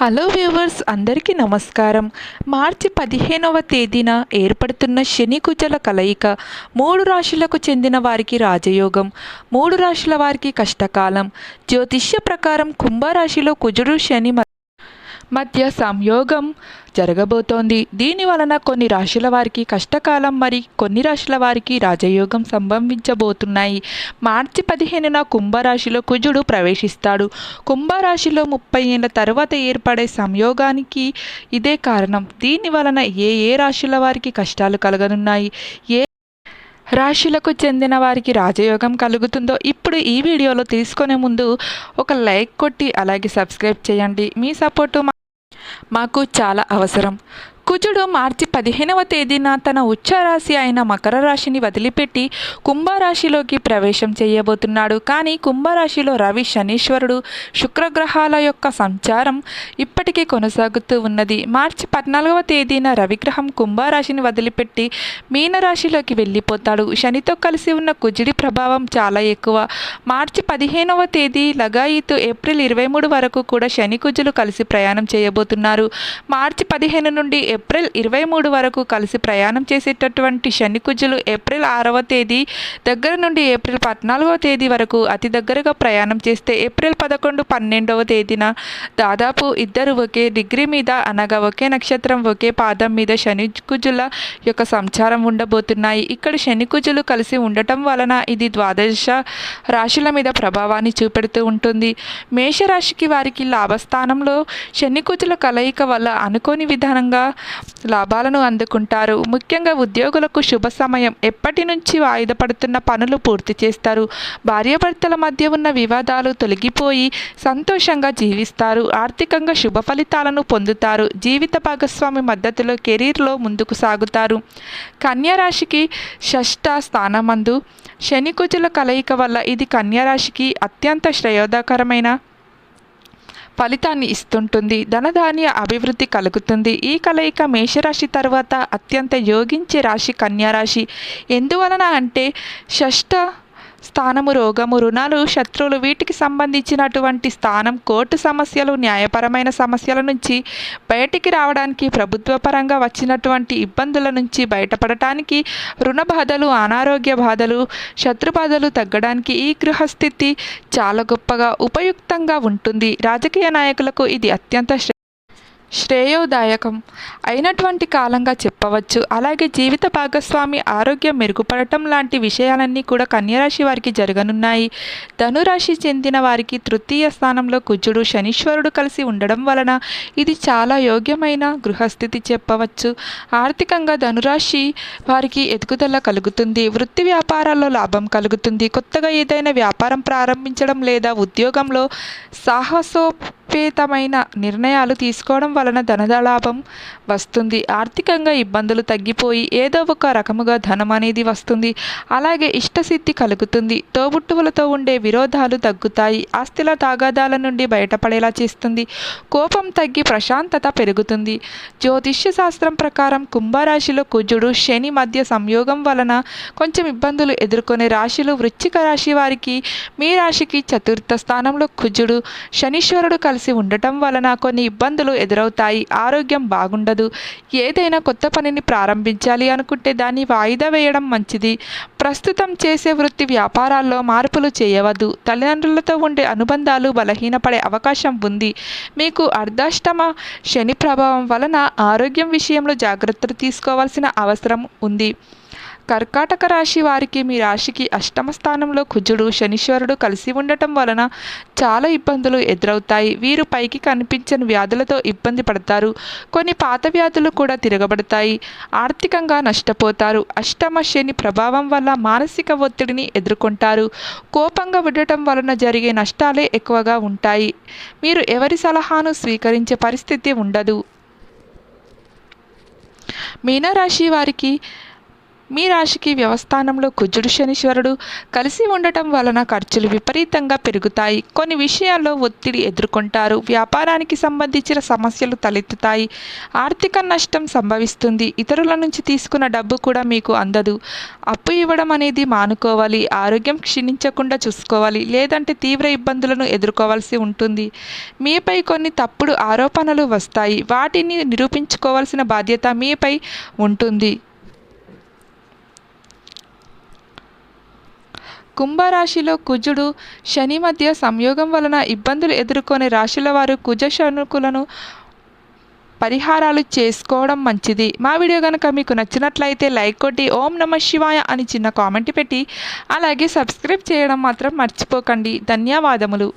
Hello viewers అందరికీ నమస్కారం. మార్చి పదిహేనవ తేదీన ఏర్పడుతున్న శని కుజల కలయిక మూడు రాశులకు చెందిన వారికి రాజయోగం మూడు రాశుల వారికి కష్టకాలం. జ్యోతిష్య ప్రకారం కుంభరాశిలో కుజుడు శని మ- మధ్య సంయోగం జరగబోతోంది. దీని వలన కొన్ని రాశుల వారికి కష్టకాలం మరి కొన్ని రాశుల వారికి రాజయోగం సంభవించబోతున్నాయి. మార్చి పదిహేనున కుంభరాశిలో కుజుడు ప్రవేశిస్తాడు. కుంభరాశిలో ముప్పై ఏళ్ళ తర్వాత ఏర్పడే సంయోగానికి ఇదే కారణం. దీని వలన ఏ ఏ రాశుల వారికి కష్టాలు కలగనున్నాయి? ఏ రాశులకు చెందిన వారికి రాజయోగం కలుగుతుందో ఇప్పుడు ఈ వీడియోలో తీసుకునే ముందు ఒక లైక్ కొట్టి అలాగే సబ్స్క్రైబ్ చేయండి. మీ సపోర్టు మా- మాకు చాలా అవసరం. కుజుడు మార్చి పదిహేనవ తేదీన తన ఉచ్చారాశి అయిన మకర రాశిని వదిలిపెట్టి కుంభరాశిలోకి ప్రవేశం చేయబోతున్నాడు. కానీ కుంభరాశిలో రవి శనీశ్వరుడు శుక్రగ్రహాల యొక్క సంచారం ఇప్పటికీ కొనసాగుతూ ఉన్నది. మార్చి పద్నాలుగవ తేదీన రవిగ్రహం కుంభరాశిని వదిలిపెట్టి మీనరాశిలోకి వెళ్ళిపోతాడు. శనితో కలిసి ఉన్న కుజుడి ప్రభావం చాలా ఎక్కువ. మార్చి పదిహేనవ తేదీ లగాయితు ఏప్రిల్ ఇరవై మూడు వరకు కూడా శని కుజులు కలిసి ప్రయాణం చేయబోతున్నారు. మార్చి పదిహేను నుండి ఏప్రిల్ ఇరవై మూడు వరకు కలిసి ప్రయాణం చేసేటటువంటి శనికుజులు ఏప్రిల్ ఆరవ తేదీ దగ్గర నుండి ఏప్రిల్ పద్నాలుగవ తేదీ వరకు అతి దగ్గరగా ప్రయాణం చేస్తే ఏప్రిల్ పదకొండు పన్నెండవ తేదీన దాదాపు ఇద్దరు ఒకే డిగ్రీ మీద అనగా ఒకే నక్షత్రం ఒకే పాదం మీద శని కుజుల యొక్క సంచారం ఉండబోతున్నాయి. ఇక్కడ శనికుజులు కలిసి ఉండటం వలన ఇది ద్వాదశ రాశుల మీద ప్రభావాన్ని చూపెడుతూ ఉంటుంది. మేషరాశికి వారికి లాభస్థానంలో శనికుజుల కలయిక వల్ల అనుకోని విధానంగా లాభాలను అందుకుంటారు. ముఖ్యంగా ఉద్యోగులకు శుభ సమయం. ఎప్పటి నుంచి వాయిదా పడుతున్న పనులు పూర్తి చేస్తారు. భార్యాభర్తల మధ్య ఉన్న వివాదాలు తొలగిపోయి సంతోషంగా జీవిస్తారు. ఆర్థికంగా శుభ ఫలితాలను పొందుతారు. జీవిత భాగస్వామి మద్దతులో కెరీర్లో ముందుకు సాగుతారు. కన్యారాశికి షష్ఠ స్థానమందు. శనికుజుల కలయిక వల్ల ఇది కన్యారాశికి అత్యంత శ్రేయోదకరమైన ఫలితాన్ని ఇస్తుంటుంది ధనధాన్య అభివృద్ధి కలుగుతుంది. ఈ కలయిక మేషరాశి తర్వాత అత్యంత యోగించే రాశి కన్యారాశి. ఎందువలన అంటే షష్ఠ స్థానము రోగము రుణాలు శత్రువులు వీటికి సంబంధించినటువంటి స్థానం కోర్టు సమస్యలు న్యాయపరమైన సమస్యల నుంచి బయటికి రావడానికి ప్రభుత్వ పరంగా వచ్చినటువంటి ఇబ్బందుల నుంచి బయటపడటానికి రుణ బాధలు అనారోగ్య బాధలు శత్రు బాధలు తగ్గడానికి ఈ గృహస్థితి చాలా గొప్పగా ఉపయుక్తంగా ఉంటుంది. రాజకీయ నాయకులకు ఇది అత్యంత శ్రేయోదాయకం. అయినటువంటి కాలంగా చెప్పవచ్చు. అలాగే జీవిత భాగస్వామి ఆరోగ్యం మెరుగుపడటం లాంటి విషయాలన్నీ కూడా కన్యరాశి వారికి జరగనున్నాయి. ధనురాశి చెందిన వారికి తృతీయ స్థానంలో కుజుడు శనీశ్వరుడు కలిసి ఉండడం వలన ఇది చాలా యోగ్యమైన గృహస్థితి చెప్పవచ్చు. ఆర్థికంగా ధనురాశి వారికి ఎదుగుదల కలుగుతుంది. వృత్తి వ్యాపారాల్లో లాభం కలుగుతుంది. కొత్తగా ఏదైనా వ్యాపారం ప్రారంభించడం లేదా ఉద్యోగంలో సాహసో సాహసోపేతమైన నిర్ణయాలు తీసుకోవడం వలన ధనలాభం వస్తుంది. ఆర్థికంగా ఇబ్బందులు తగ్గిపోయి ఏదో ఒక రకముగా ధనం అనేది వస్తుంది. అలాగే ఇష్టసిద్ధి కలుగుతుంది. తోబుట్టువులతో ఉండే విరోధాలు తగ్గుతాయి. ఆస్తిల తాగాదాల నుండి బయటపడేలా చేస్తుంది. కోపం తగ్గి ప్రశాంతత పెరుగుతుంది. జ్యోతిష్య శాస్త్రం ప్రకారం కుంభరాశిలో కుజుడు శని మధ్య సంయోగం వలన కొంచెం ఇబ్బందులు ఎదుర్కొనే రాశులు వృశ్చిక రాశి వారికి మీ రాశికి చతుర్థ స్థానంలో కుజుడు శనీశ్వరుడు కలిసి ఉండటం వలన కొన్ని ఇబ్బందులు ఎదురవుతాయి. ఆరోగ్యం బాగుండదు. ఏదైనా కొత్త పనిని ప్రారంభించాలి అనుకుంటే దాన్ని వాయిదా వేయడం మంచిది. ప్రస్తుతం చేసే వృత్తి వ్యాపారాల్లో మార్పులు చేయవద్దు. తల్లిదండ్రులతో ఉండే అనుబంధాలు బలహీనపడే అవకాశం ఉంది. మీకు అర్ధాష్టమ శని ప్రభావం వలన ఆరోగ్యం విషయంలో జాగ్రత్తలు తీసుకోవాల్సిన అవసరం ఉంది. కర్కాటక రాశి వారికి మీ రాశికి అష్టమ స్థానంలో కుజుడు శనీశ్వరుడు కలిసి ఉండటం వలన చాలా ఇబ్బందులు ఎదురవుతాయి. వీరు పైకి కనిపించని వ్యాధులతో ఇబ్బంది పడతారు. కొన్ని పాత వ్యాధులు కూడా తిరగబడతాయి. ఆర్థికంగా నష్టపోతారు. అష్టమ శని ప్రభావం వల్ల మానసిక ఒత్తిడిని ఎదుర్కొంటారు. కోపంగా ఉండటం వలన జరిగే నష్టాలే ఎక్కువగా ఉంటాయి. మీరు ఎవరి సలహాను స్వీకరించే పరిస్థితి ఉండదు. మీనరాశి వారికి మీ రాశికి వ్యవస్థానంలో కుజుడు శనీశ్వరుడు కలిసి ఉండటం వలన ఖర్చులు విపరీతంగా పెరుగుతాయి. కొన్ని విషయాల్లో ఒత్తిడి ఎదుర్కొంటారు. వ్యాపారానికి సంబంధించిన సమస్యలు తలెత్తుతాయి. ఆర్థిక నష్టం సంభవిస్తుంది. ఇతరుల నుంచి తీసుకున్న డబ్బు కూడా మీకు అందదు. అప్పు ఇవ్వడం అనేది మానుకోవాలి. ఆరోగ్యం క్షీణించకుండా చూసుకోవాలి. లేదంటే తీవ్ర ఇబ్బందులను ఎదుర్కోవాల్సి ఉంటుంది. మీపై కొన్ని తప్పుడు ఆరోపణలు వస్తాయి. వాటిని నిరూపించుకోవాల్సిన బాధ్యత మీపై ఉంటుంది. కుంభరాశిలో కుజుడు శని మధ్య సంయోగం వలన ఇబ్బందులు ఎదుర్కొనే రాశుల వారు కుజ శనుకులను పరిహారాలు చేసుకోవడం మంచిది. మా వీడియో కనుక మీకు నచ్చినట్లయితే లైక్ కొట్టి ఓం నమ శివాయ అని చిన్న కామెంట్ పెట్టి అలాగే సబ్స్క్రైబ్ చేయడం మాత్రం మర్చిపోకండి. ధన్యవాదములు.